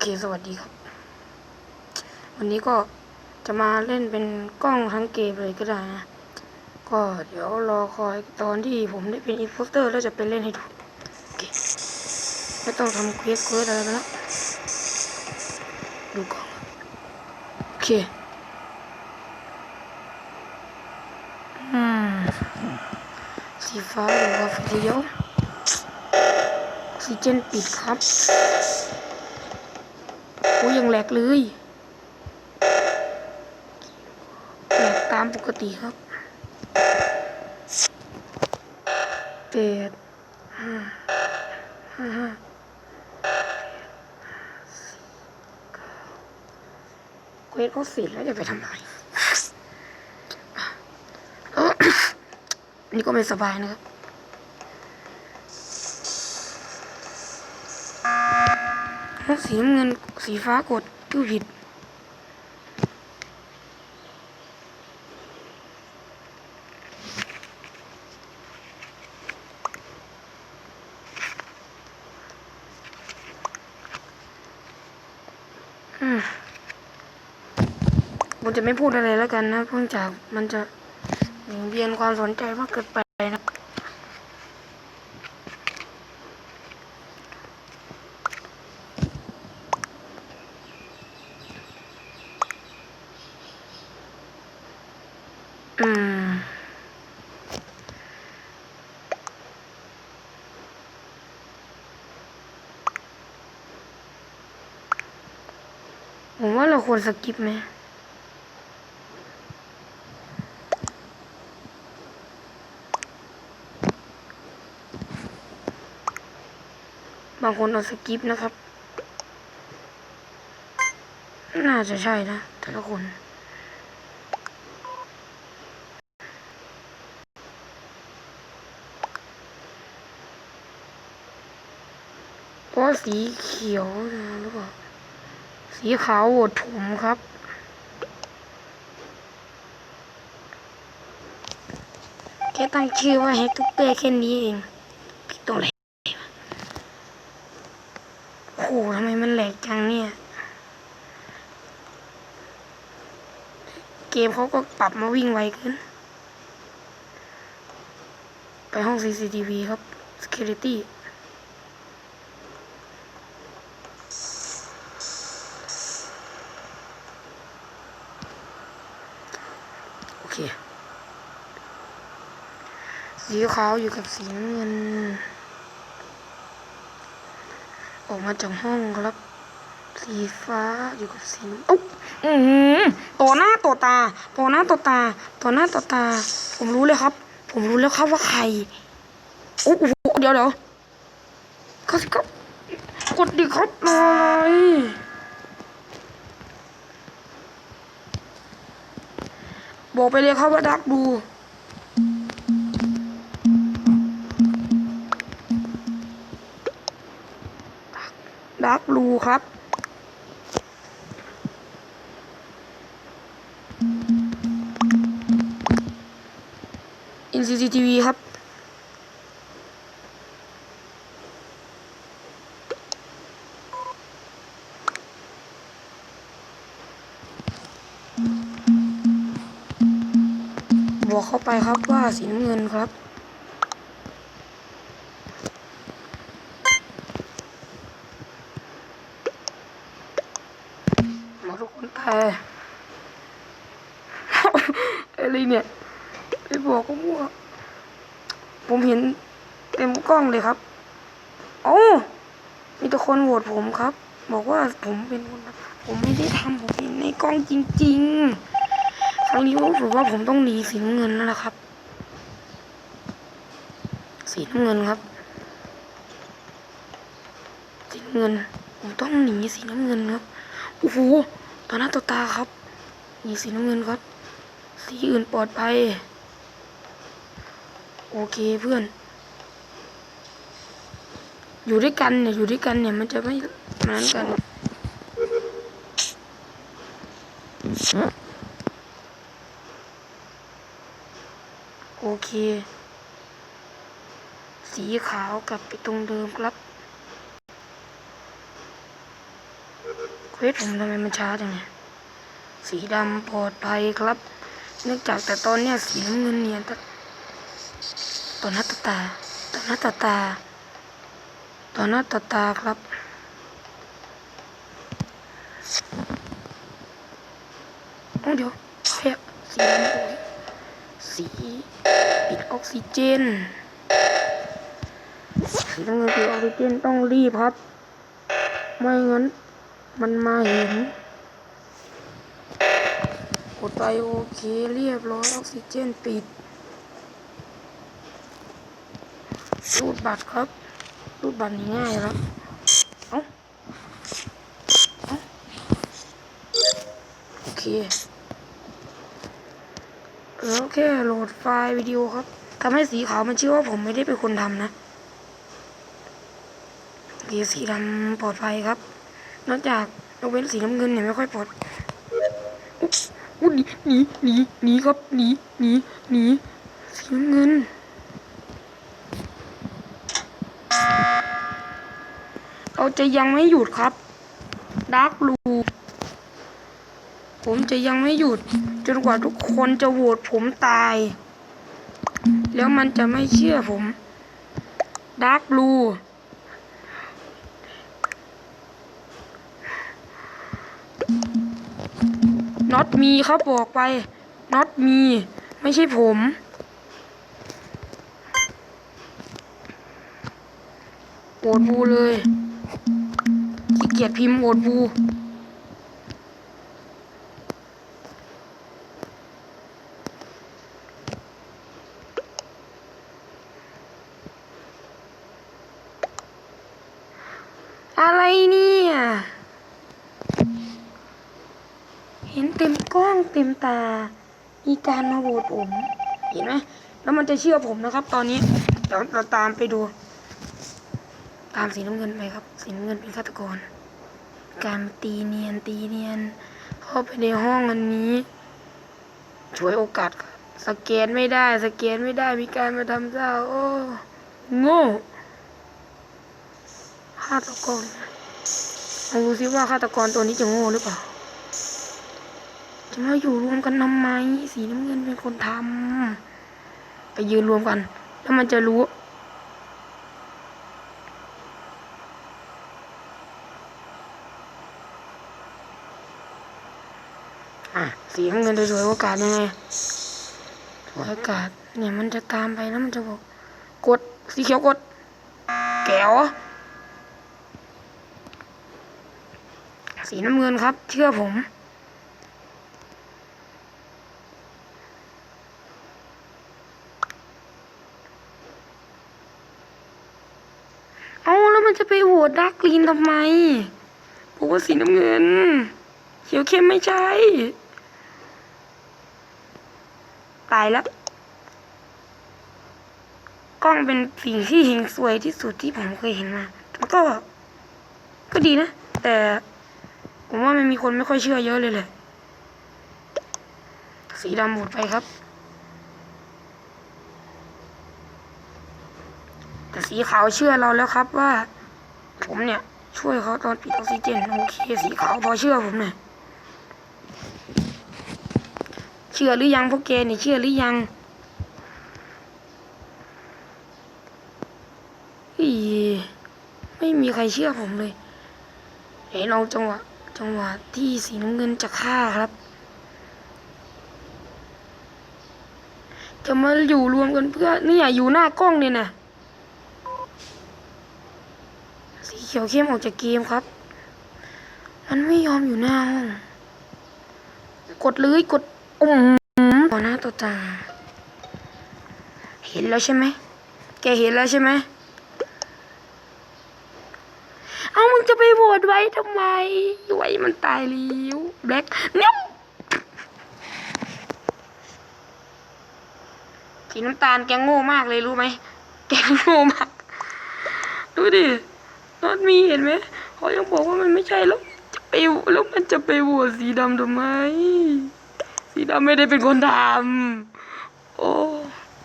อเคสวัสดีครับ วันนี้ก็จะมาเล่นเป็นกล้องทั้งเกมเลยก็ได้นะ ก็เดี๋ยวรอคอยตอนที่ผมได้เป็นอินโพสเตอร์แล้วจะไปเล่นให้ดูโอเคไม่ต้องทำเควสเควสอะไรกันแล้วดูกล้องโอเคอืมสีฟ้าหรือว่าสีเขียวออกซิเจนปิดครับ โอ้ยังแหลกเลยแหลกตามปกติครับแปดห้าห้าห้าเก้าเควสเขาเสร็จแล้วจะไปทำอะไรนี่ก็ไม่สบายนะครับ สีน้ำเงินสีฟ้ากดตู้ผิด ผมจะไม่พูดอะไรแล้วกันนะเนื่องจากมันจะเบี่ยงเบียนความสนใจมากเกินไปนะ อืม ผมว่าเราควรสกิปไหมบางคนเอาสกิปนะครับ น่าจะใช่นะ แต่ละคน เพราะสีเขียวนะหรือเปล่าสีขาวโหวตผมครับ แค่ตั้งชื่อว่าแฮกทุกเตอร์แค่นี้เองผิดตรงไหนโอ้โหทำไมมันแหลกจังเนี่ย เกมเขาก็ปรับมาวิ่งไวขึ้น ไปห้อง CCTV ครับ Security สีขาวอยู่กับสีน้ำเงิน ออกมาจากห้องครับ สีฟ้าอยู่กับสีน้ำอุ๊ยอืมต่อหน้าต่อตาต่อหน้าต่อตาต่อหน้าต่อตา ผมรู้เลยครับ ผมรู้แล้วครับว่าใครโอ้โหเดี๋ยวเดี๋ยวเขาสิครับกดดิครับหน่อยบอกไปเลยครับว่าดักดู ดักรูครับ อินซีซีทีวีครับ บอกเข้าไปครับว่าสีน้ำเงินครับ มาทุกคนแต่ อะไรเนี่ยไอ้บอกก็มั่ว ผมเห็นเต็ มกล้องเลยครับ โอ้มีแต่คนโหวตผมครับ บอกว่าผมเป็นคนผมไม่ได้ทำผมเห็นในกล้องจริง ๆ ครั้งนี้ผมรู้ว่าผมต้องหนีสีน้ำเงินแล้วละครับ สีน้ำเงินครับ สีน้ำเงิน ผมต้องหนีสีน้ำเงินครับ โอ้โหต่อหน้าต่อตาครับ หนีสีน้ำเงินครับ สีอื่นปลอดภัย โอเคเพื่อน อยู่ด้วยกันเนี่ยอยู่ด้วยกันเนี่ยมันจะไม่เหมือนกันโอเค สีขาวกลับไปตรงเดิมครับควสผมทำไมมันช้าจังเนี่ยสีดำปลอดภัยครับ เนื่องจากแต่ตอนเนี้ยสีน้ำเงินเนี่ยตต่อหน้าต่อตาตอหน้าต่อตา ต่อหน้าต่อตาครับ โอ้เดี๋ยวเฮ้ยสีสีปิดออกซิเจนสีน้ำเงินปิดออกซิเจนต้องรีบครับ ไม่งั้น มันมาเห็นกดไปโอเคเรียบร้อยออกซิเจนปิดรูดบัตรครับ รูดบัตรนี่ง่ายแล้วเอ้าเอ้าโอเคแล้วแค่โหลดไฟล์วิดีโอครับทำให้สีขาวมันเชื่อว่าผมไม่ได้เป็นคนทำนะโอเคสีดำปลอดภัยครับ นอกจากยกเว้นสีน้ำเงินเนี่ยไม่ค่อยปลอดอุ๊ยอุ๊ยหนีหนีหนีหนีครับหนีหนีหนีสีน้ำเงิน เราจะยังไม่หยุดครับดาร์กบลูผมจะยังไม่หยุด จนกว่าทุกคนจะโหวตผมตาย แล้วมันจะไม่เชื่อผมดาร์กบลูน็อตมีครับอกไปน็อตมี ไม่ใช่ผมโหวตบูเลย กียจพิมพ์โหวตบูอะไรเนี่ย เห็นเต็มกล้องเต็มตา มีการมาโหวตผม เห็นไหม แล้วมันจะเชื่อผมนะครับ ตอนนี้ เดี๋ยวเราตามไปดู ตามสีน้ำเงินไปครับ สีน้ำเงินเป็นฆาตกร การตีเนียนตีเนียน เข้าไปในห้องอันนี้ช่วยโอกาสสแกนไม่ได้ สแกนไม่ได้มีการมาทำเจ้า โอ้โง่ฆาตกรลองดูซิว่าฆาตกรตัวนี้จะโง่หรือเปล่าจะมาอยู่รวมกันทำไมสีน้ำเงินเป็นคนทำไปยืนรวมกัน แล้วมันจะรู้ อะสีน้ำเงินจะสวยโอกาสยังไงโอกาสเนี่ยมันจะตามไปแล้วมันจะบอกกดสีเขียวกด แก้วสีน้ำเงินครับ เชื่อผมเอาแล้วมันจะไปโหวตดักกรีนทำไมบอกว่าสีน้ำเงิน เขียวเข้มไม่ใช่ ตายแล้ว กล้องเป็นสิ่งที่เห็นสวยที่สุดที่ผมเคยเห็นมามันก็ ก็ดีนะ แต่ผมว่ามันมีคนไม่ค่อยเชื่อเยอะเลยแหละ สีดำหมดไปครับ แต่สีขาวเชื่อเราแล้วครับว่า ผมเนี่ย ช่วยเขาตอนปิดออกซิเจน โอเค สีขาวพอเชื่อผมหน่อยเชื่อหรือยังพวกแกนี่เชื่อหรือยังอีไม่มีใครเชื่อผมเลยเห็นเอาจังหวะจังหวะที่สีน้ำเงินจะฆ่าครับ จะมาอยู่รวมกันเพื่อนี่ยอยู่หน้ากล้องเนี่ยนะสีเขียวเข้มออกจากเกมครับ มันไม่ยอมอยู่หน้าห้องกดเลยกด อุ้มต่อหน้าต่อตา เห็นแล้วใช่ไหม แกเห็นแล้วใช่ไหม เอามึงจะไปโหวตไว้ทำไมไว้มันตายแล้วแบล็คเนี่ยสีน้ำตาลแกโง่มากเลยรู้ไหม แกโง่มาก ดูดินอตมีเห็นไหมเขายังบอกว่ามันไม่ใช่แล้วจะไปแล้วมันจะไปโหวตสีดำทำไม สีดำไม่ได้เป็นคนทำโอ้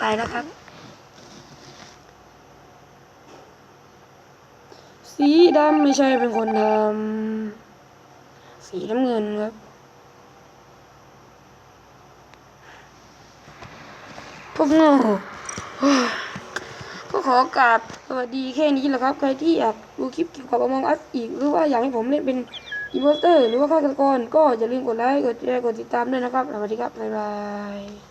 ตายแล้วครับ สีดำไม่ใช่เป็นคนทำสีน้ำเงินครับพวกโง่เฮ้ยก็ขอโอกราบสวัสดีแค่นี้แหละครับ ใครที่อยากดูคลิปเกี่ยวกับอมองอัสอีก หรือว่าอยากให้ผมเล่นเป็น อีเวสเตอร์หรือว่าฆาตกรก็อย่าลืมกดไลค์กดแชร์กดติดตามด้วยนะครับสวัสดีครับบ๊ายบาย